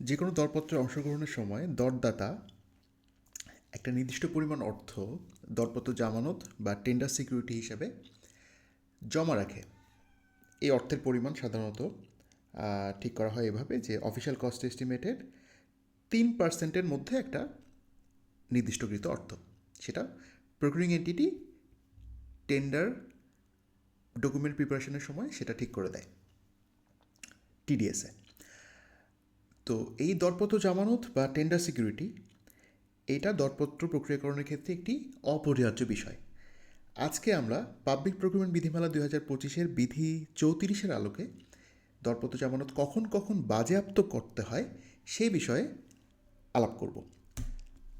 যে কোনো দরপত্রে অংশগ্রহণের সময় দরদাতা একটা নির্দিষ্ট পরিমাণ অর্থ, দরপত্র জামানত বা টেন্ডার সিকিউরিটি হিসাবে জমা রাখে। এই অর্থের পরিমাণ সাধারণত ঠিক করা হয় এভাবে যে অফিসিয়াল কস্ট এস্টিমেটেড তিন পার্সেন্টের মধ্যে একটা নির্দিষ্টকৃত অর্থ। সেটা প্রক্রিং এন্টিটি টেন্ডার ডকুমেন্ট প্রিপারেশনের সময় সেটা ঠিক করে দেয়। টিডিএসএ তো এই দরপত্র জামানত বা টেন্ডার সিকিউরিটি এটা দরপত্র প্রক্রিয়াকরণের ক্ষেত্রে একটি অপরিহার্য বিষয়। আজকে আমরা পাবলিক প্রকিউরমেন্ট বিধিমালা দুই হাজার পঁচিশের বিধি চৌত্রিশের আলোকে দরপত্র জামানত কখন কখন বাজেয়াপ্ত করতে হয় সেই বিষয়ে আলাপ করব।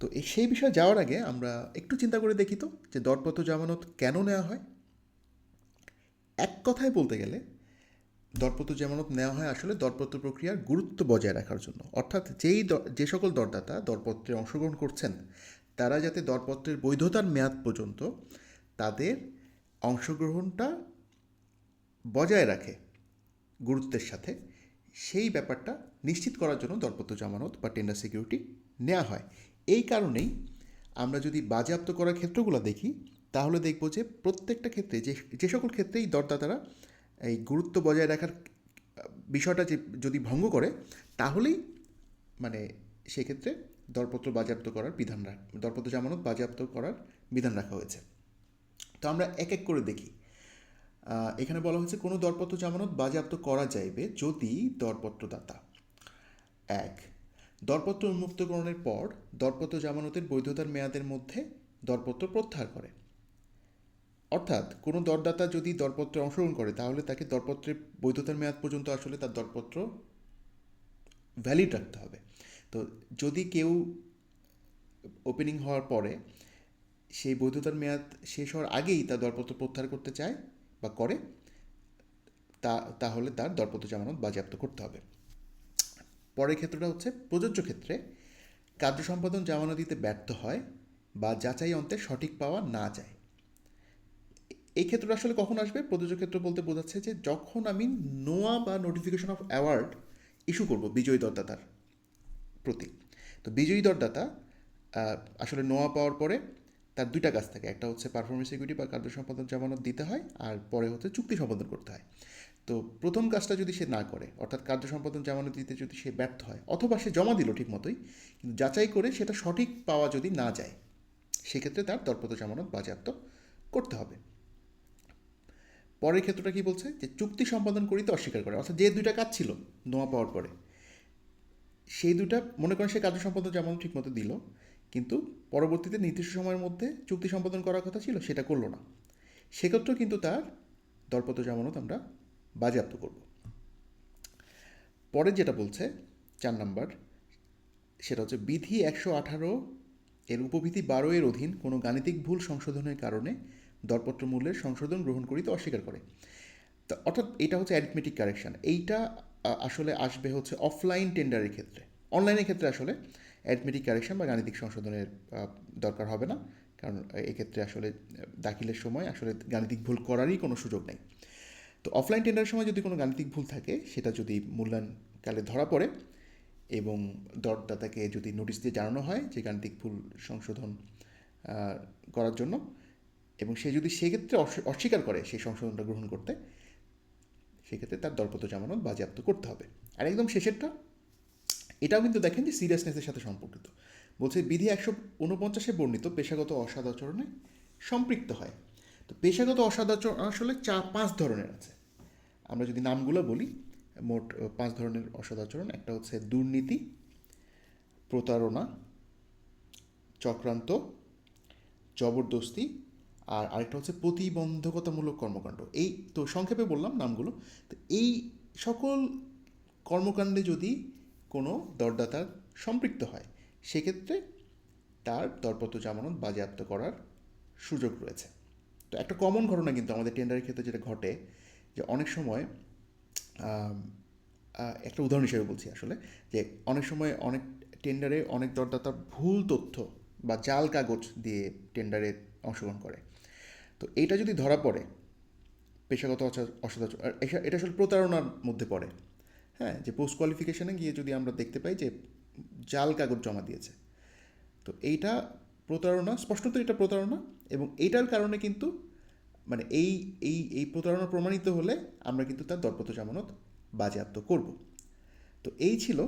তো সেই বিষয়ে যাওয়ার আগে আমরা একটু চিন্তা করে দেখি তো যে দরপত্র জামানত কেন নেওয়া হয়। এক কথায় বলতে গেলে দরপত্র জামানত নেওয়া হয়, আসলে দরপত্র প্রক্রিয়ার গুরুত্ব বজায় রাখার জন্য। অর্থাৎ যেই যে সকল দরদাতা দরপত্রে অংশগ্রহণ করছেন, তারা যাতে দরপত্রের বৈধতার মেয়াদ পর্যন্ত তাদের অংশগ্রহণটা বজায় রাখে গুরুত্বের সাথে, সেই ব্যাপারটা নিশ্চিত করার জন্য দরপত্র জামানত বা টেন্ডার সিকিউরিটি নেওয়া হয়। এই কারণেই আমরা যদি বাজেয়াপ্ত করার ক্ষেত্রগুলো দেখি, তাহলে দেখব যে প্রত্যেকটা ক্ষেত্রে, যে যে সকল ক্ষেত্রেই দরদাতারা এই গুরুত্ব বজায় রাখার বিষয়টা যে যদি ভঙ্গ করে, তাহলেই মানে সেক্ষেত্রে দরপত্র বাজেয়াপ্ত করার বিধান দরপত্র জামানত বাজেয়াপ্ত করার বিধান রাখা হয়েছে। তো আমরা এক এক করে দেখি। এখানে বলা হয়েছে, কোনো দরপত্র জামানত বাজেয়াপ্ত করা যাইবে যদি দরপত্রদাতা এক, দরপত্র উন্মুক্তকরণের পর দরপত্র জামানতের বৈধতার মেয়াদের মধ্যে দরপত্র প্রত্যাহার করে। অর্থাৎ কোনো দরদাতা যদি দরপত্রে অংশগ্রহণ করে, তাহলে তাকে দরপত্রের বৈধতার মেয়াদ পর্যন্ত আসলে তার দরপত্র ভ্যালিড রাখতে হবে। তো যদি কেউ ওপেনিং হওয়ার পরে সেই বৈধতার মেয়াদ শেষ হওয়ার আগেই তার দরপত্র প্রত্যাহার করতে চায় বা করে, তা, তাহলে তার দরপত্র জামানত বাজেয়াপ্ত করতে হবে। পরের ক্ষেত্রটা হচ্ছে প্রযোজ্য ক্ষেত্রে কার্য সম্পাদন জামানত দিতে ব্যর্থ হয় বা যাচাই অন্তে সঠিক পাওয়া না যায়। এই ক্ষেত্রটা আসলে কখন আসবে? প্রযোজ্য ক্ষেত্র বলতে বোঝাচ্ছে যে যখন আমি নোয়া বা নোটিফিকেশন অফ অ্যাওয়ার্ড ইস্যু করব, বিজয়ী দরদাতার প্রতি। তো বিজয়ী দরদাতা আসলে নোয়া পাওয়ার পরে তার দুইটা কাজ থাকে। একটা হচ্ছে পারফরমেন্স সিকিউরিটি বা কার্য সম্পাদন জামানত দিতে হয়, আর পরে হচ্ছে চুক্তি সম্পাদন করতে হয়। তো প্রথম কাজটা যদি সে না করে, অর্থাৎ কার্য সম্পাদন জামানত দিতে যদি সে ব্যর্থ হয়, অথবা সে জমা দিল ঠিক মতোই, কিন্তু যাচাই করে সেটা সঠিক পাওয়া যদি না যায়, সেক্ষেত্রে তার দরপত্র জামানত বাজেয়াপ্ত করতে হবে। পরের ক্ষেত্রটা কি বলছে? যে চুক্তি সম্পাদন করিতে অস্বীকার করে। অর্থাৎ যে দুইটা কাজ ছিল, নোয়া পাওয়ার পরে, সেই দুটা মনে করেন সে কার্য সম্পাদন যেমন ঠিকমতো দিল, কিন্তু পরবর্তীতে নির্দিষ্ট সময়ের মধ্যে চুক্তি সম্পাদন করার কথা ছিল, সেটা করল না। সেক্ষেত্রেও কিন্তু তার দরপত্র জামানত আমরা বাজেয়াপ্ত করব। পরে যেটা বলছে, চার নাম্বার, সেটা হচ্ছে বিধি একশো আঠারো এর উপবিধি বারো এর অধীন কোনো গাণিতিক ভুল সংশোধনের কারণে দরপত্র মূল্যের সংশোধন গ্রহণ করিতে অস্বীকার করে। তো অর্থাৎ এটা হচ্ছে অ্যারিথমেটিক কারেকশন এইটা আসলে আসবে হচ্ছে অফলাইন টেন্ডারের ক্ষেত্রে। অনলাইনের ক্ষেত্রে আসলে অ্যারিথমেটিক কারেকশন বা গাণিতিক সংশোধনের দরকার হবে না। কারণ এক্ষেত্রে আসলে দাখিলের সময় আসলে গাণিতিক ভুল করারই কোনো সুযোগ নেই। তো অফলাইন টেন্ডারের সময় যদি কোনো গাণিতিক ভুল থাকে, সেটা যদি মূল্যায়নকালে ধরা পড়ে এবং দরদাতাকে যদি নোটিশ দিয়ে জানানো হয় যে গাণিতিক ভুল সংশোধন করার জন্য এবং সে যদি সেক্ষেত্রে অস্বী- অস্বীকার করে সেই সংশোধনটা গ্রহণ করতে, সেক্ষেত্রে তার দরপত্র জামানত বাজেয়াপ্ত করতে হবে। আর একদম শেষেরটা, এটাও কিন্তু দেখেন যে সিরিয়াসনেসের সাথে সম্পর্কিত। বলছে, বিধি একশো উনপঞ্চাশে বর্ণিত পেশাগত অসদাচরণে সম্পৃক্ত হয়। তো পেশাগত অসদাচরণ আসলে চার, পাঁচ ধরনের আছে। আমরা যদি নামগুলো বলি, মোট পাঁচ ধরনের অসদাচরণ একটা হচ্ছে দুর্নীতি, প্রতারণা, চক্রান্ত, জবরদস্তি আর আরেকটা হচ্ছে প্রতিবন্ধকতামূলক কর্মকাণ্ড। এই তো সংক্ষেপে বললাম নামগুলো। তো এই সকল কর্মকাণ্ডে যদি কোনো দরদাতার সম্পৃক্ত হয়, সেক্ষেত্রে তার দরপত্র জামানত বাজেয়াপ্ত করার সুযোগ রয়েছে। তো একটা কমন ঘটনা কিন্তু আমাদের টেন্ডারের ক্ষেত্রে যেটা ঘটে, যে অনেক সময় একটা উদাহরণ হিসেবে বলছি আসলে, যে অনেক সময় অনেক টেন্ডারে অনেক দরদাতা ভুল তথ্য বা জাল কাগজ দিয়ে টেন্ডারে অংশগ্রহণ করে। তো এইটা যদি ধরা পড়ে, পেশাগত অসদাচরণ এটা আসলে প্রতারণার মধ্যে পড়ে। হ্যাঁ যে পোস্ট কোয়ালিফিকেশনে গিয়ে যদি আমরা দেখতে পাই যে জাল কাগজ জমা দিয়েছে। তো এইটা প্রতারণা, স্পষ্টত এটা প্রতারণা এবং এইটার কারণে কিন্তু মানে এই এই এই প্রতারণা প্রমাণিত হলে আমরা কিন্তু তার দরপত্র জামানত বাজেয়াপ্ত করব। তো এই ছিল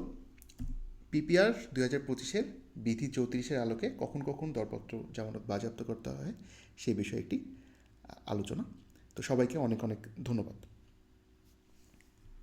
পিপিআর দু হাজার পঁচিশের বিধি চৌত্রিশের আলোকে কখন কখন দরপত্র জামানত বাজেয়াপ্ত করতে হয়, সে বিষয়ে একটি আলোচনা। তো সবাইকে অনেক অনেক ধন্যবাদ।